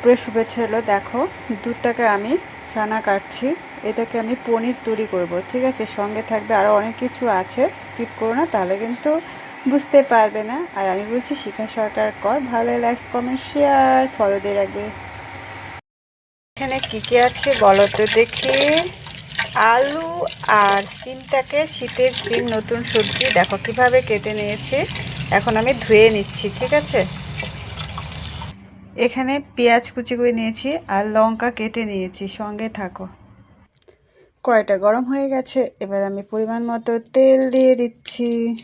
পুরো শুভেচ্ছা হলো দেখো, দুধটাকে আমি ছানা কাটছি, এটাকে আমি পনির তৈরি করব, ঠিক আছে? সঙ্গে থাকবে আরও অনেক কিছু আছে, স্কিপ করো না, তাহলে কিন্তু বুঝতে পারবে না। আর আমি বলছি, শিখা সরকার কর, ভালো লাইক কমেন্ট শেয়ার ফলো দিয়ে রাখবে। এখানে কি কি আছে বলো তো দেখি। আলু আর সিমটাকে শীতের সিম, নতুন সবজি, দেখো কীভাবে কেটে নিয়েছি। এখন আমি ধুয়ে নিচ্ছি, ঠিক আছে? এখানে পেঁয়াজ কুচি করে নিয়েছি আর লঙ্কা কেটে নিয়েছি, সঙ্গে থাকো। কয়টা গরম হয়ে গেছে, এবার আমি পরিমাণ মতো তেল দিয়ে দিচ্ছি।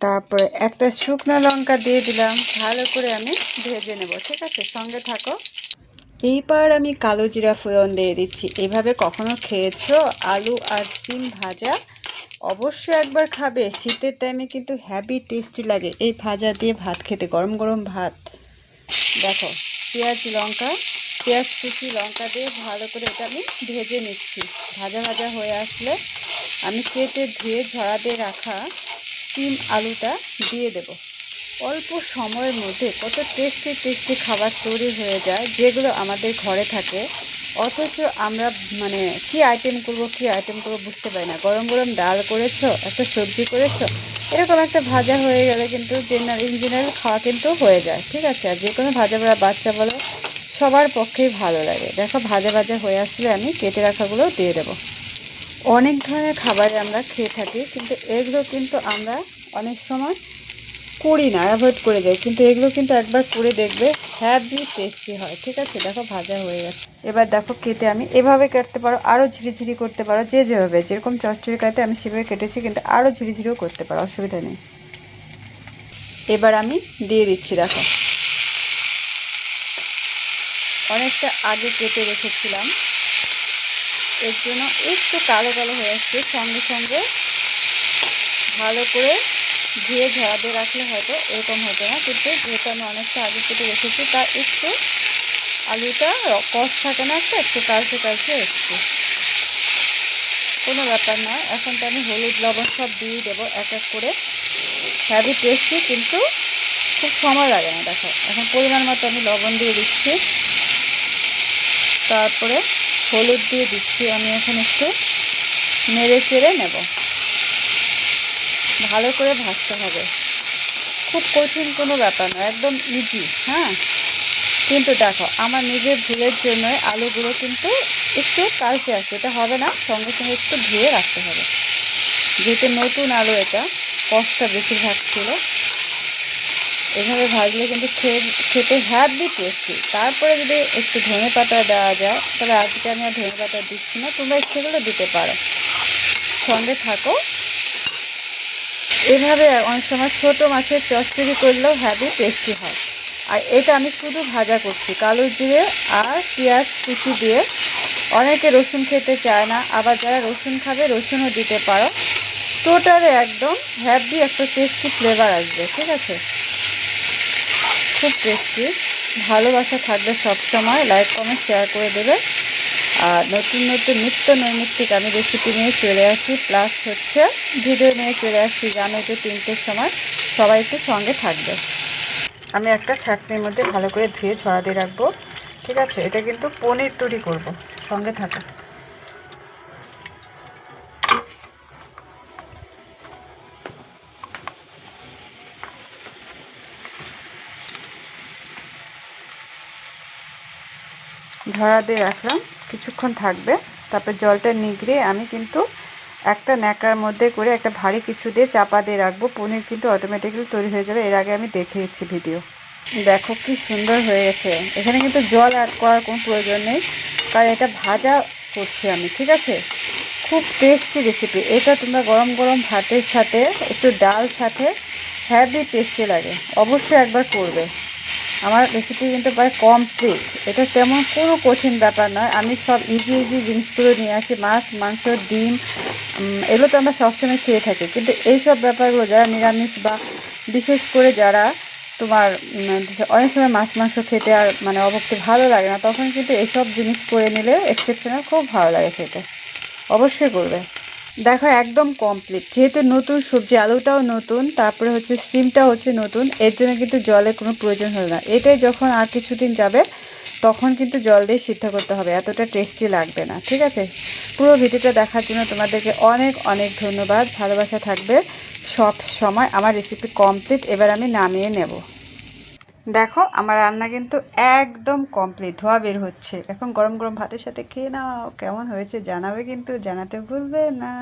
তারপরে একটা শুকনো লঙ্কা দিয়ে দিলাম, ভালো করে আমি ভেজে নেব, ঠিক আছে? সঙ্গে থাকো। এইবার আমি কালো জিরা ফোড়ন দিয়ে দিচ্ছি। এভাবে কখনো খেয়েছো? আলু আর সিম ভাজা অবশ্যই একবার খাবে। শীতের টাইমে কিন্তু হ্যাভি টেস্টি লাগে। এই ভাজা দিয়ে ভাত খেতে, গরম গরম ভাত। দেখো, পেঁয়াজ, লঙ্কা, পেঁয়াজ কুচি, লঙ্কা দিয়ে ভালো করে এটা আমি ভেজে নিচ্ছি। ভাজা ভাজা হয়ে আসলে আমি কেটে ধুয়ে ঝরা দিয়ে রাখা সিম আলুটা দিয়ে দেব। অল্প সময়ের মধ্যে কত টেস্টি টেস্টি খাবার তৈরি হয়ে যায়, যেগুলো আমাদের ঘরে থাকে অথচ আমরা মানে কি আইটেম করব, কি আইটেম করব বুঝতে পারি না। গরম গরম ডাল করেছ, একটা সবজি করেছ, এরকম একটা ভাজা হয়ে গেলে কিন্তু জেনারেল ইঞ্জিনিয়ার খাওয়া কিন্তু হয়ে যায়, ঠিক আছে? আর যে কোনো ভাজা ভাজা বাচ্চা বলো, সবার পক্ষেই ভালো লাগে। দেখো, ভাজা ভাজা হয়ে আসলে আমি কেটে রাখাগুলো দিয়ে দেবো। অনেক ধরনের খাবারে আমরা খেয়ে থাকি, কিন্তু এগুলো কিন্তু আমরা অনেক সময় করি না অ্যাভয়েড করে দেয়। কিন্তু এগুলো কিন্তু একবার করে দেখবে হ্যাভি টেস্টি হয়, ঠিক আছে? দেখো, ভাজা হয়ে গেছে। এবার দেখো, কেটে আমি এভাবে কাটতে পারো আরও ঝিরিঝিরি করতে পারো, যে যেভাবে, যেরকম চচ্চড়ি কাটে, আমি সেভাবে কেটেছি, কিন্তু আরও ঝিরিঝিরিও করতে পারো, অসুবিধা নেই। এবার আমি দিয়ে দিচ্ছি, দেখো। অনেকটা আগে কেটে রেখেছিলাম। এর জন্য একটু কালো কালো হয়ে আসছে, সঙ্গে সঙ্গে ভালো করে ধুয়ে ঝরা দিয়ে রাখলে হয়তো এরকম হতো না। কিন্তু যেহেতু আমি অনেকটা আগে কেটে রেখেছি, তা একটু আলুটা কষ থাকে না একটা, একটু কালচে কালচে একটু। কোনো ব্যাপার নয়। এখন তো আমি হলুদ, লবণ সব দিয়ে দেবো, এক এক করে। হ্যাভি টেস্টি কিন্তু খুব সময় লাগে না দেখো। এখন পরিমাণ মতো আমি লবণ দিয়ে দিচ্ছি। তারপরে হলুদ দিয়ে দিচ্ছি। আমি এখন একটু নেড়ে চেড়ে নেব। ভালো করে ভাজতে হবে। খুব কঠিন কোনো ব্যাপার নয়, একদম ইজি হ্যাঁ? কিন্তু দেখো, আমার নিজের ভুলের জন্য আলুগুলো কিন্তু একটু কালচে আসে এটা হবে না, সঙ্গে সঙ্গে একটু ধুয়ে রাখতে হবে। যেহেতু নতুন আলু এটা, কষ্টটা বেশিরভাগ ছিল। এভাবে ভাজলে কিন্তু খেতে হ্যাভি টেস্টি তারপরে যদি একটু ধনে পাতা দেওয়া যায় তাহলে আজকে আমি আর ধনে পাতা দিচ্ছি না, তোমরা ইচ্ছে করলে দিতে পারো। সঙ্গে থাকো এভাবে অনেক সময় ছোটো মাছের চচ্চড়ি করলেও হ্যাভি টেস্টি হয়। আর এটা আমি শুধু ভাজা করছি। কালো জিরে আর পেঁয়াজ কুচি দিয়ে অনেকে রসুন খেতে চায় না। আবার যারা রসুন খাবে, রসুনও দিতে পারো। টোটালে একদম হ্যাভি একটা টেস্টি ফ্লেভার আসবে, ঠিক আছে? খুব টেস্টি ভালোবাসা থাকবে সব সময় লাইক কমেন্ট শেয়ার করে দেবে। নতুন নতুন নিত্য নৈমিত্তিক আমি রেসিপি নিয়ে চলে আসি। প্লাস হচ্ছে ভিডিও নিয়ে চলে আসি জানো তো তিনটের সময়। সবাই একটু সঙ্গে থাকবে। আমি একটা ছাকনির মধ্যে ভালো করে ধুয়ে ছড়া দিয়ে রাখব। ঠিক আছে? এটা কিন্তু পনির তৈরি করব। সঙ্গে থাকা। ধরা দিয়ে রাখলাম। কিছুক্ষণ থাকবে। তারপর জলটা নিগড়ে আমি কিন্তু একটা ন্যাকার মধ্যে করে একটা ভারী কিছু দিয়ে চাপা দিয়ে রাখব। পনির কিন্তু অটোমেটিক্যালি তৈরি হয়ে যাবে। এর আগে আমি দেখিয়েছি ভিডিও দেখো কি সুন্দর হয়ে গেছে এখানে কিন্তু জল অ্যাড করার কোনো প্রয়োজন নেই। কারণ এটা ভাজা করছি আমি, ঠিক আছে? খুব টেস্টি রেসিপি এটা তোমরা গরম গরম ভাতের সাথে, একটু ডাল সাথে হ্যাভি টেস্টি লাগে। অবশ্যই একবার করবে। আমার রেসিপি কিন্তু প্রায় কমপ্লিট এটা তেমন কোনো কঠিন ব্যাপার নয়। আমি সব ইজি ইজি জিনিসগুলো নিয়ে আসি। মাছ, মাংস, ডিম এগুলো তো আমরা সবসময় খেয়ে থাকি। কিন্তু এইসব ব্যাপারগুলো যারা নিরামিষ বা বিশেষ করে যারা তোমার অনেক সময় মাছ, মাংস খেতে আর মানে অবশ্যই ভালো লাগে না, তখন কিন্তু এইসব জিনিস করে নিলে এক্সেপশনাল খুব ভালো লাগে খেতে। অবশ্যই করবে। দেখো, একদম কমপ্লিট যেহেতু নতুন সবজি, আলুটাও নতুন, তারপরে হচ্ছে সিমটাও হচ্ছে নতুন, এর জন্য কিন্তু জলের কোনো প্রয়োজন হলো না। এটাই যখন আর কিছুদিন যাবে, তখন কিন্তু জল দিয়ে সিদ্ধ করতে হবে, এতটা টেস্টি লাগবে না, ঠিক আছে? পুরো ভিডিওটা দেখার জন্য তোমাদেরকে অনেক অনেক ধন্যবাদ। ভালোবাসা থাকবে। সব সময় আমার রেসিপি কমপ্লিট এবার আমি নামিয়ে নেব। দেখো, আমার রান্না কিন্তু একদম কমপ্লিট ধোয়া বের হচ্ছে। এখন গরম গরম ভাতের সাথে খেয়ে নাও, কেমন হয়েছে জানাবে কিন্তু, জানাতে ভুলবে না।